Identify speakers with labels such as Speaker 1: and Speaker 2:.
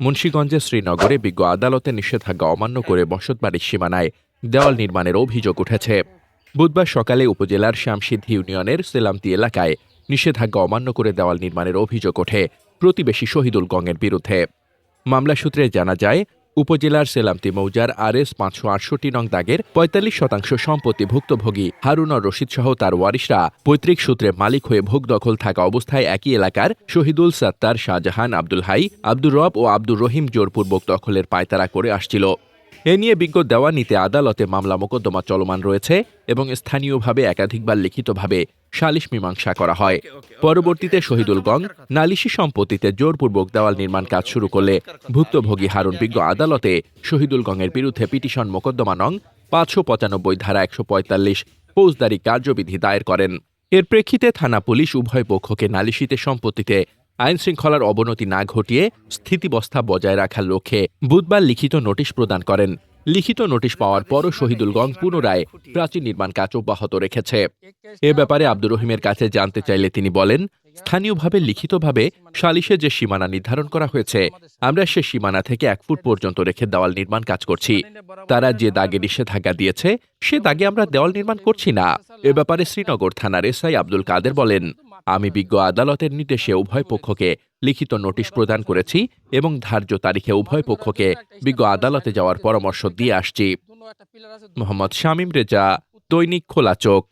Speaker 1: মুন্সীগঞ্জের শ্রীনগরে বিজ্ঞ আদালতে নিষেধাজ্ঞা অমান্য করে বসতবাড়ির সীমানায় দেওয়াল নির্মাণের অভিযোগ উঠেছে। বুধবার সকালে উপজেলার শ্যামসিদ্ধি ইউনিয়নের সেলামতি এলাকায় নিষেধাজ্ঞা অমান্য করে দেওয়াল নির্মাণের অভিযোগ ওঠে প্রতিবেশী শহীদুল গঙের বিরুদ্ধে। মামলা সূত্রে জানা যায় উপজেলার সেলামতি মৌজার আর এস পাঁচশো আটষট্টি নং দাগের পঁয়তাল্লিশ শতাংশ সম্পত্তি ভুক্তভোগী হারুনর রশিদ সহ তার ওয়ারিশরা পৈতৃক সূত্রে মালিক হয়ে ভোগ দখল থাকা অবস্থায় একই এলাকার শহীদুল সাত্তার শাহজাহান আব্দুল হাই, আব্দুর রব ও আব্দুর রহিম জোরপূর্বক দখলের পায়তারা করে আসছিল। এ নিয়ে বিজ্ঞ দেওয়ানিতে আদালতে মামলা মোকদ্দমা চলমান রয়েছে এবং স্থানীয়ভাবে একাধিকবার লিখিতভাবে সালিশ মীমাংসা করা হয়। পরবর্তীতে শহীদুল গং নালিশি সম্পত্তিতে জোরপূর্বক দেওয়াল নির্মাণ কাজ শুরু করলে ভুক্তভোগী হারুন বিজ্ঞ আদালতে শহীদুল গঙের বিরুদ্ধে পিটিশন মোকদ্দমা নং পাঁচশো পঁচানব্বই ধারা একশো পঁয়তাল্লিশ ফৌজদারি কার্যবিধি দায়ের করেন। এর প্রেক্ষিতে থানা পুলিশ উভয় পক্ষকে নালিশিতে সম্পত্তিতে আইন শৃঙ্খলার অবনতি না ঘটিয়ে স্থিতিবস্থা বজায় রাখার লক্ষ্যে বুধবার লিখিত নোটিশ প্রদান করেন। লিখিত নোটিশ পাওয়ার পরও শহীদুল গং পুনরায় প্রাচীন নির্মাণ কাজ অব্যাহত রেখেছে। এ ব্যাপারে আব্দুর রহিমের কাছে জানতে চাইলে তিনি বলেন স্থানীয়ভাবে, লিখিতভাবে সালিশে যে সীমানা নির্ধারণ করা হয়েছে, আমরা সে সীমানা থেকে এক ফুট পর্যন্ত রেখে দেওয়াল নির্মাণ কাজ করছি। তারা যে দাগে নিষেধাজ্ঞা দিয়েছে, সে দাগে আমরা দেওয়াল নির্মাণ করছি না। এ ব্যাপারে শ্রীনগর থানার এসআই আব্দুল কাদের বলেন, আমি বিজ্ঞ আদালতের নির্দেশে উভয় পক্ষকে লিখিত নোটিশ প্রদান করেছি এবং ধার্য তারিখে উভয় পক্ষকে বিজ্ঞ আদালতে যাওয়ার পরামর্শ দিয়ে আসছি। মোহাম্মদ শামীম রেজা, দৈনিক খোলা চোখ।